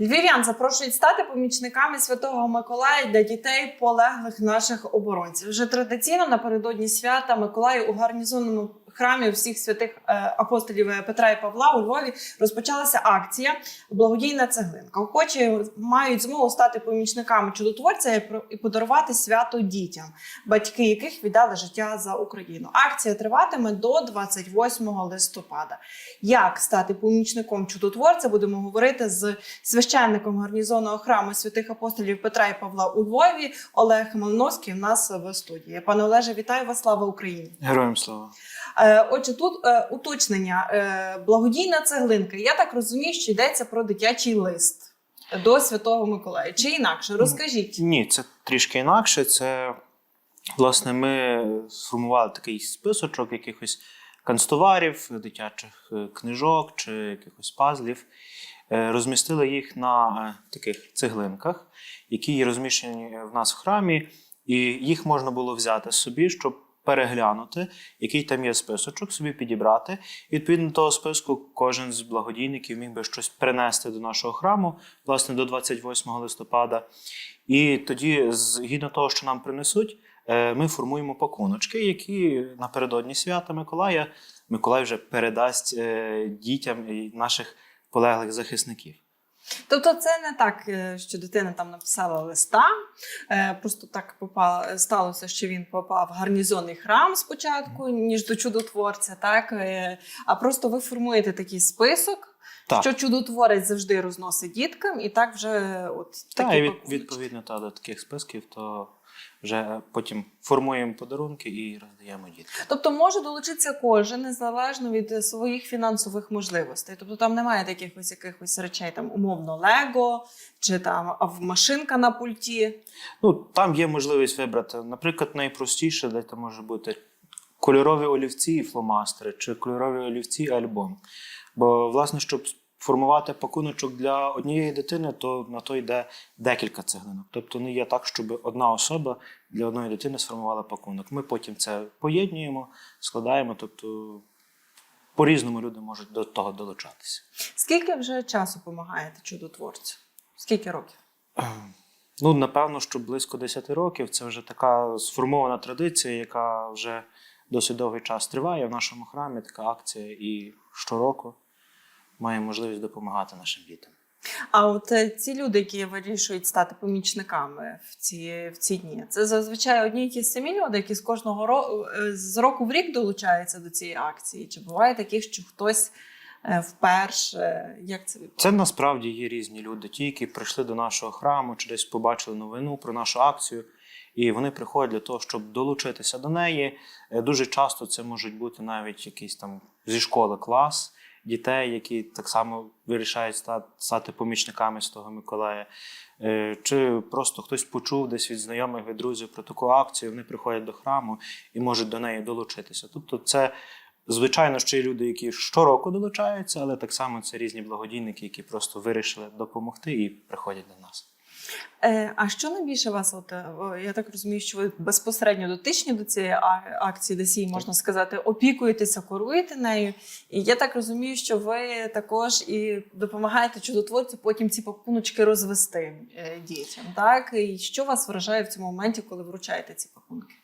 Львів'ян запрошують стати помічниками Святого Миколая для дітей полеглих наших оборонців. Вже традиційно напередодні свята Миколай у гарнізонному храмі всіх святих е, апостолів Петра і Павла у Львові розпочалася акція Благодійна цеглинка. Охочі мають змогу стати помічниками чудотворця і подарувати свято дітям, батьки яких віддали життя за Україну. Акція триватиме до 28 листопада. Як стати помічником чудотворця? Будемо говорити з священником гарнізонного храму святих апостолів Петра і Павла у Львові Олег Малиновський. У нас в студії. Пане Олеже, вітаю вас! Слава Україні! Героям слава. Е, Отже, тут е, уточнення Е, благодійна цеглинка. Я так розумію, що йдеться про дитячий лист до Святого Миколая. Чи інакше? Розкажіть. Ні, це трішки інакше. Це власне ми сформували такий списочок якихось канцтоварів, дитячих книжок чи якихось пазлів. Розмістили їх на таких цеглинках, які є розміщені в нас в храмі, і їх можна було взяти собі, щоб переглянути, який там є списочок, собі підібрати. І відповідно того списку кожен з благодійників міг би щось принести до нашого храму, власне, до 28 листопада. І тоді, згідно того, що нам принесуть, е, ми формуємо пакуночки, які напередодні свята Миколая Миколай вже передасть е, дітям наших полеглих захисників. Тобто, це не так, е, що дитина там написала листа. е, Просто так попало, сталося, що він попав в гарнізонний храм спочатку, ніж до чудотворця, так Е, а просто ви формуєте такий список. Так. Що чудотворець завжди розносить діткам, і так вже от Так, такі і від, відповідно та, до таких списків, то вже потім формуємо подарунки і роздаємо діткам. Тобто може долучитися кожен незалежно від своїх фінансових можливостей. Тобто там немає таких ось якихось речей, там умовно Лего чи там машинка на пульті. Ну, там є можливість вибрати, наприклад, найпростіше, де це може бути кольорові олівці і фломастери, чи кольорові олівці і альбом. Бо, власне, щоб формувати пакуночок для однієї дитини, то на то йде декілька цеглинок. Тобто не є так, щоб одна особа для одної дитини сформувала пакунок. Ми потім це поєднуємо, складаємо, тобто по-різному люди можуть до того долучатися. Скільки вже часу допомагаєте чудотворцю? Скільки років? Ну, напевно, що близько 10 років це вже така сформована традиція, яка вже досить довгий час триває в нашому храмі. Така акція, і щороку має можливість допомагати нашим дітям. А от е, ці люди, які вирішують стати помічниками в ці, в ці дні, це зазвичай одні й ті самі люди, які з кожного року з року в рік долучаються до цієї акції. Чи буває таких, що хтось е, вперше? Як це відбувається? Це насправді є різні люди, ті, які прийшли до нашого храму, чи десь побачили новину про нашу акцію, і вони приходять для того, щоб долучитися до неї. Е, Дуже часто це можуть бути навіть якийсь там зі школи клас дітей, які так само вирішають стати, помічниками Святого Миколая. Е, Чи просто хтось почув десь від знайомих, від друзів про таку акцію, вони приходять до храму і можуть до неї долучитися. Тобто, це Звичайно, ще є люди, які щороку долучаються, але так само це різні благодійники, які просто вирішили допомогти і приходять до нас. Е, а що найбільше вас? От е, я так розумію, що ви безпосередньо дотичні до цієї акції, десь її можна сказати, опікуєтеся, керуєте нею. І я так розумію, що ви також і допомагаєте чудотворцю потім ці пакуночки розвести е, дітям. Так і що вас вражає в цьому моменті, коли вручаєте ці пакунки?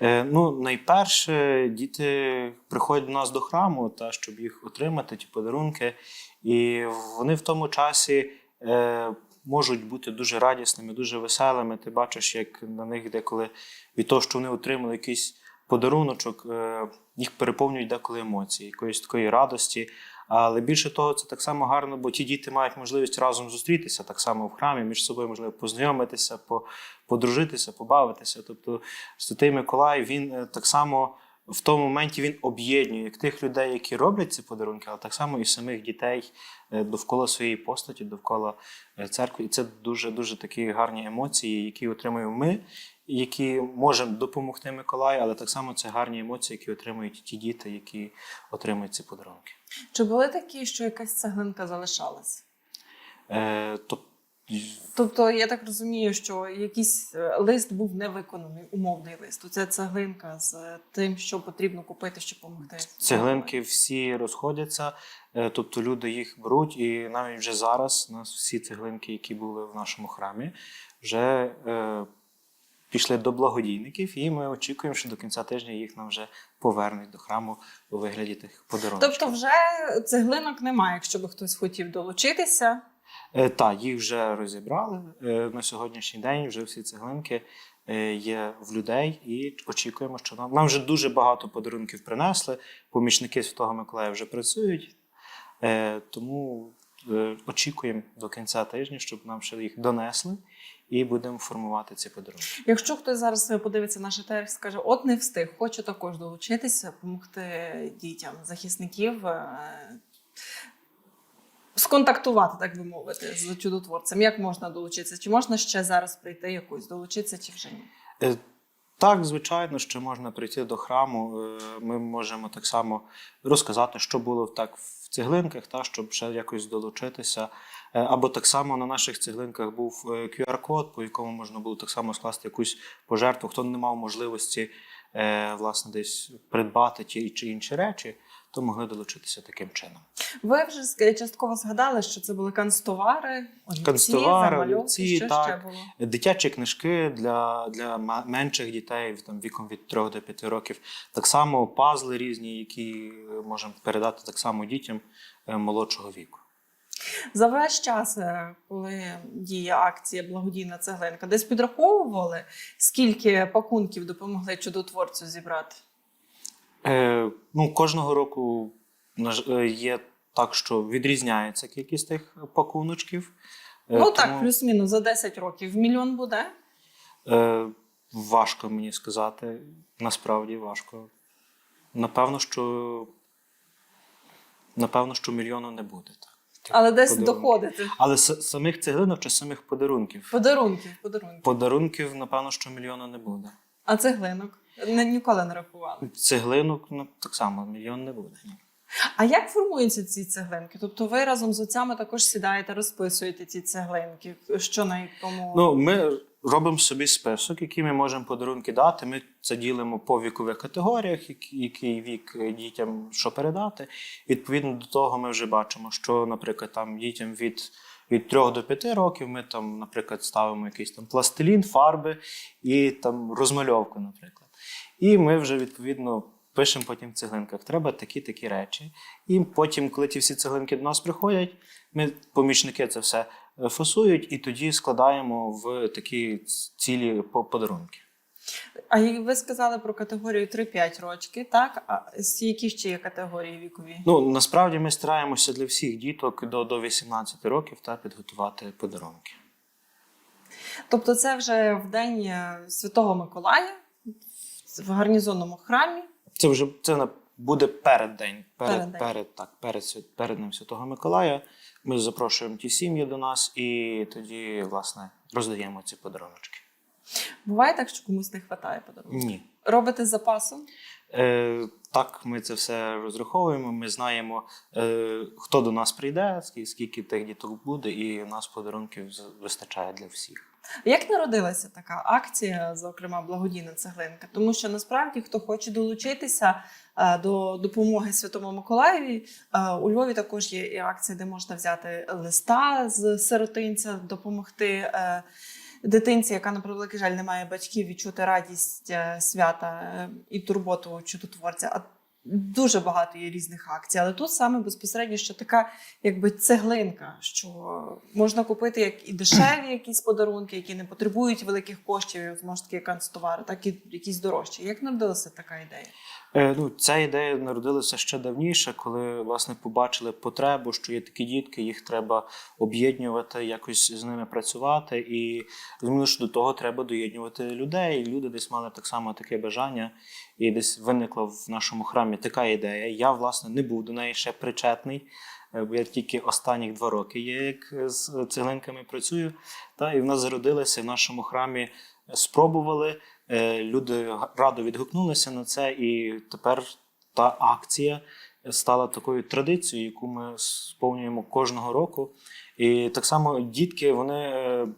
Ну, найперше, діти приходять до нас до храму, та, щоб їх отримати, ті подарунки. І вони в тому часі можуть бути дуже радісними, дуже веселими. Ти бачиш, як на них деколи від того, що вони отримали якийсь подаруночок, е, їх переповнюють деколи емоції, якоїсь такої радості. Але більше того, це так само гарно, бо ті діти мають можливість разом зустрітися так само в храмі, між собою можливо познайомитися, по, подружитися, побавитися. Тобто Святий Миколай він е, так само в тому моменті він об'єднує як тих людей, які роблять ці подарунки, але так само і самих дітей е, довкола своєї постаті, довкола е, церкви. І це дуже дуже такі гарні емоції, які отримуємо ми, які можемо допомогти Миколаю, але так само це гарні емоції, які отримують ті діти, які отримують ці подарунки. Чи були такі, що якась цеглинка залишалась? Е, то Тобто, я так розумію, що якийсь е, лист був не виконаний, умовний лист. Оце цеглинка з е, тим, що потрібно купити, щоб допомогти. Цеглинки всі розходяться, е, тобто люди їх беруть, і навіть вже зараз у нас всі цеглинки, які були в нашому храмі, вже е, пішли до благодійників, і ми очікуємо, що до кінця тижня їх нам вже повернуть до храму у вигляді тих подарунків. Тобто, вже цеглинок немає, якщо би хтось хотів долучитися. Е, та, їх вже розібрали. Е, на сьогоднішній день вже всі цеглинки е, є в людей, і очікуємо, що нам, нам вже дуже багато подарунків принесли. Помічники Святого Миколая вже працюють, тому очікуємо до кінця тижня, щоб нам ще їх донесли, і будемо формувати ці подарунки. Якщо хтось зараз подивиться наш етер скаже, от не встиг, хочу також долучитися, допомогти дітям захисників. Сконтактувати, так би мовити, з чудотворцем. Як можна долучитися? Чи можна ще зараз прийти якось долучитися, чи вже ні? Е, Так, звичайно, що можна прийти до храму. Е, Ми можемо так само розказати, що було так в цеглинках, та, щоб ще якось долучитися. Е, Або так само на наших цеглинках був QR-код, по якому можна було так само скласти якусь пожертву. Хто не мав можливості власне десь придбати ті чи інші речі, то могли долучитися таким чином. Ви вже частково згадали, що це були канцтовари, олівці, Канцтовари, замальовки. олівці, що так. ще було? Дитячі книжки для, для менших дітей там, віком від 3 до 5 років. Так само пазли різні, які можемо передати так само дітям е, молодшого віку. За весь час, е, коли діє акція Благодійна цеглинка, десь підраховували, скільки пакунків допомогли чудотворцю зібрати? Е, ну, кожного року е, є так, що відрізняється кількість тих пакуночків. Е, ну так, плюс-мінус за 10 років. Мільйон буде. е, важко мені сказати. Насправді важко. Напевно, що напевно, що мільйону не буде. Так. Але десь подарунків. доходити. Але самих цеглинок чи самих подарунків? Подарунків, подарунків. Подарунків, напевно, що мільйона не буде. А цеглинок ніколи не рахували. Цеглинок, ну так само, мільйон не буде. ні. А як формуються ці цеглинки? Тобто ви разом з отцями також сідаєте, розписуєте ці цеглинки, що на якому. Ну, ми робимо собі список, який ми можемо подарунки дати. Ми це ділимо по вікових категоріях, який, вік дітям що передати. Відповідно до того, ми вже бачимо, що, наприклад, там дітям від. Від 3 до 5 років ми там, наприклад, ставимо якийсь там пластилін, фарби і там розмальовку, наприклад. І ми вже відповідно пишемо потім в цеглинках. Треба такі-такі речі. І потім, коли ті всі цеглинки до нас приходять, ми помічники це все е, фасують і тоді складаємо в такі цілі подарунки. А ви сказали про категорію 3-5 років, так? А які ще є категорії вікові? Ну насправді ми стараємося для всіх діток до, до 18 років та підготувати подарунки. Тобто, це вже в день е, Святого Миколая в гарнізонному храмі. Це вже це буде перед день, перед, Перед день. перед, так, перед, перед Днем Святого Миколая. Ми запрошуємо ті сім'ї до нас і тоді, власне, роздаємо ці подарунки. Буває так, що комусь не вистачає подарунку. Ні. Робите з запасом? Е, так, ми це все розраховуємо. Ми знаємо, е, хто до нас прийде, скільки тих діток буде, і у нас подарунків вистачає для всіх. Як народилася така акція, зокрема благодійна цеглинка? Тому що насправді хто хоче долучитися е, до допомоги Святому Миколаєві, е, у Львові також є і акція, де можна взяти листа з сиротинця, допомогти. е, Дитинці, яка на превеликий жаль не має батьків, відчути радість свята і турботу чудотворця. А дуже багато є різних акцій, але тут саме безпосередньо що така, якби цеглинка, що можна купити як і дешеві якісь подарунки, які не потребують великих коштів, знову ж таки канцтовари, так і якісь дорожчі. Як народилася така ідея? Е, ну, ця ідея народилася ще давніше, коли власне побачили потребу, що є такі дітки, їх треба об'єднувати, якось з ними працювати. І зрозуміло, що до того треба доєднувати людей. Люди десь мали так само таке бажання, і десь виникла в нашому храмі така ідея. Я, власне, не був до неї ще причетний. е, Бо я тільки останніх два роки є, як з цеглинками працюю. Та і в нас зародилося в нашому храмі. Спробували, люди радо відгукнулися на це, і тепер та акція стала такою традицією, яку ми сповнюємо кожного року. І так само дітки вони е,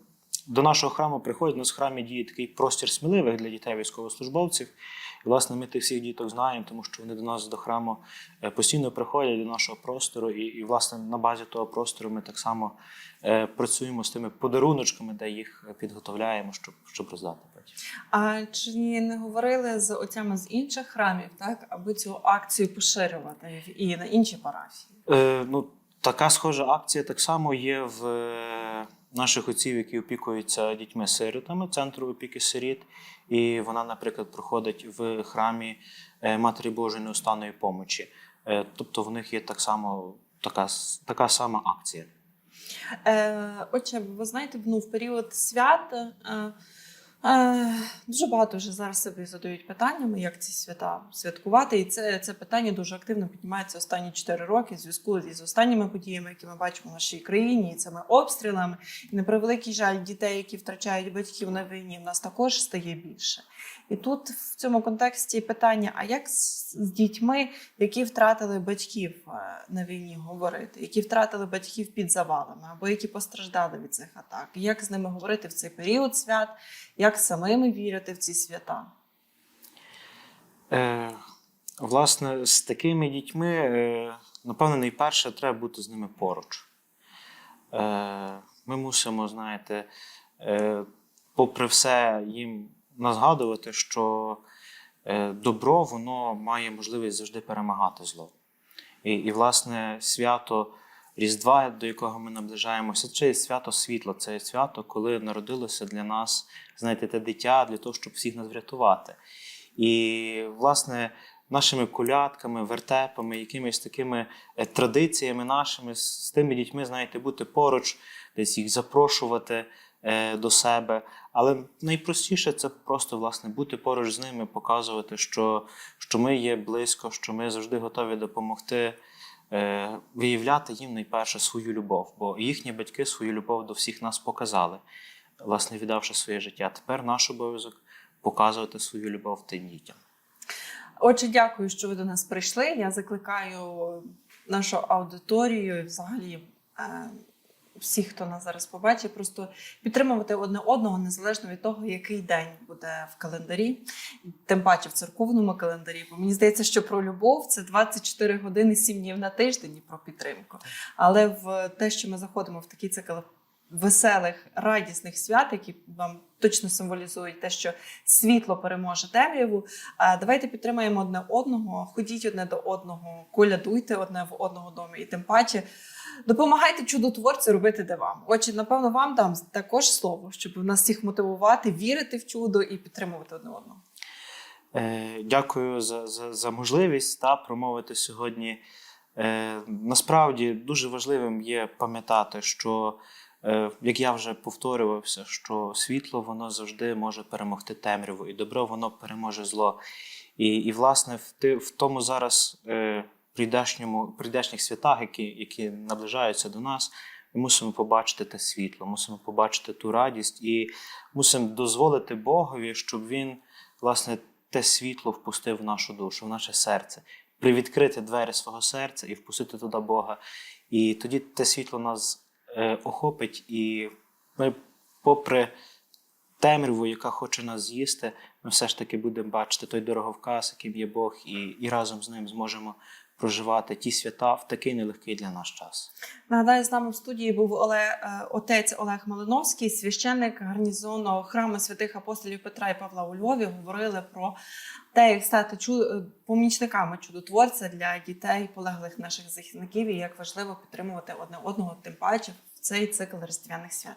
до нашого храму приходять. У нас в храмі діє такий простір сміливих для дітей військовослужбовців. І, власне, ми тих всіх діток знаємо, тому що вони до нас до храму е, постійно приходять до нашого простору. І, і власне, на базі того простору ми так само е, працюємо з тими подаруночками, де їх підготовляємо, щоб, щоб роздати потім. А чи не говорили з отцями з інших храмів, так аби цю акцію поширювати і на інші парафії? Е, ну, така схожа акція так само є в е, наших отців, які опікуються дітьми-сиротами, центру опіки сиріт. І вона, наприклад, проходить в храмі е, Матері Божої неустанної помочі. Е, тобто в них є так само така, така сама акція. Е, отже, ви знаєте, ну, в період свят е, е, дуже багато вже зараз собі задають питаннями, як ці свята святкувати. І це, це питання дуже активно піднімається останні 4 роки в зв'язку із останніми подіями, які ми бачимо в нашій країні, і цими обстрілами. І на превеликий жаль, дітей, які втрачають батьків на війні, в нас також стає більше. І тут в цьому контексті питання: а як з, дітьми, які втратили батьків е, на війні, говорити, які втратили батьків під завалами, або які постраждали від цих атак? Як з ними говорити в цей період свят, як самими вірити в ці свята? Е, власне, з такими дітьми, е, напевно, найперше треба бути з ними поруч. Е, ми мусимо, знаєте, е, попри все, їм нагадувати, що е, добро воно має можливість завжди перемагати зло. І, і власне, свято Різдва, до якого ми наближаємося, це свято світла, це свято, коли народилося для нас, знаєте, те дитя для того, щоб всіх нас врятувати. І, власне, нашими колядками, вертепами, якимись такими е, традиціями нашими з тими дітьми, знаєте, бути поруч, десь їх запрошувати до себе. Але найпростіше це просто власне бути поруч з ними, показувати, що, що ми є близько, що ми завжди готові допомогти. е, Виявляти їм найперше свою любов, бо їхні батьки свою любов до всіх нас показали, власне, віддавши своє життя. Тепер наш обов'язок показувати свою любов тим дітям. Отже, дякую, що ви до нас прийшли. Я закликаю нашу аудиторію і взагалі е, всіх, хто нас зараз побачить, просто підтримувати одне одного незалежно від того, який день буде в календарі, тим паче в церковному календарі. Бо мені здається, що про любов це 24 години 7 днів на тиждень і про підтримку. Але в те, що ми заходимо в такі цикл веселих, радісних свят, які вам точно символізують те, що світло переможе темряву. Давайте підтримаємо одне одного, ходіть одне до одного, колядуйте одне в одного домі, і тим паче допомагайте чудотворцю робити дива. Отже, напевно, вам дам також слово, щоб нас всіх мотивувати, вірити в чудо і підтримувати одне одного. Е, Дякую за, за, за можливість та промовити сьогодні. Е, Насправді дуже важливим є пам'ятати, що, як я вже повторювався, що світло воно завжди може перемогти темряву, і добро воно переможе зло. І, і власне, в, ти, в тому зараз е, прийдешньому, прийдешніх святах, які, які наближаються до нас, ми мусимо побачити те світло, мусимо побачити ту радість і мусимо дозволити Богові, щоб він, власне, те світло впустив в нашу душу, в наше серце, привідкрити двері свого серця і впустити туди Бога. І тоді те світло нас е, охопить, і ми, попри темряву, яка хоче нас з'їсти, ми все ж таки будемо бачити той дороговказ, яким є Бог, і, і разом з ним зможемо проживати ті свята в такий нелегкий для нас час. Нагадаю, з нами в студії був Олег, е, отець Олег Малиновський, священник гарнізонного храму святих апостолів Петра і Павла у Львові. Говорили про те, як стати чу... е, помічниками чудотворця для дітей, полеглих наших захисників, і як важливо підтримувати одне одного, тим паче в цей цикл різдвяних свят.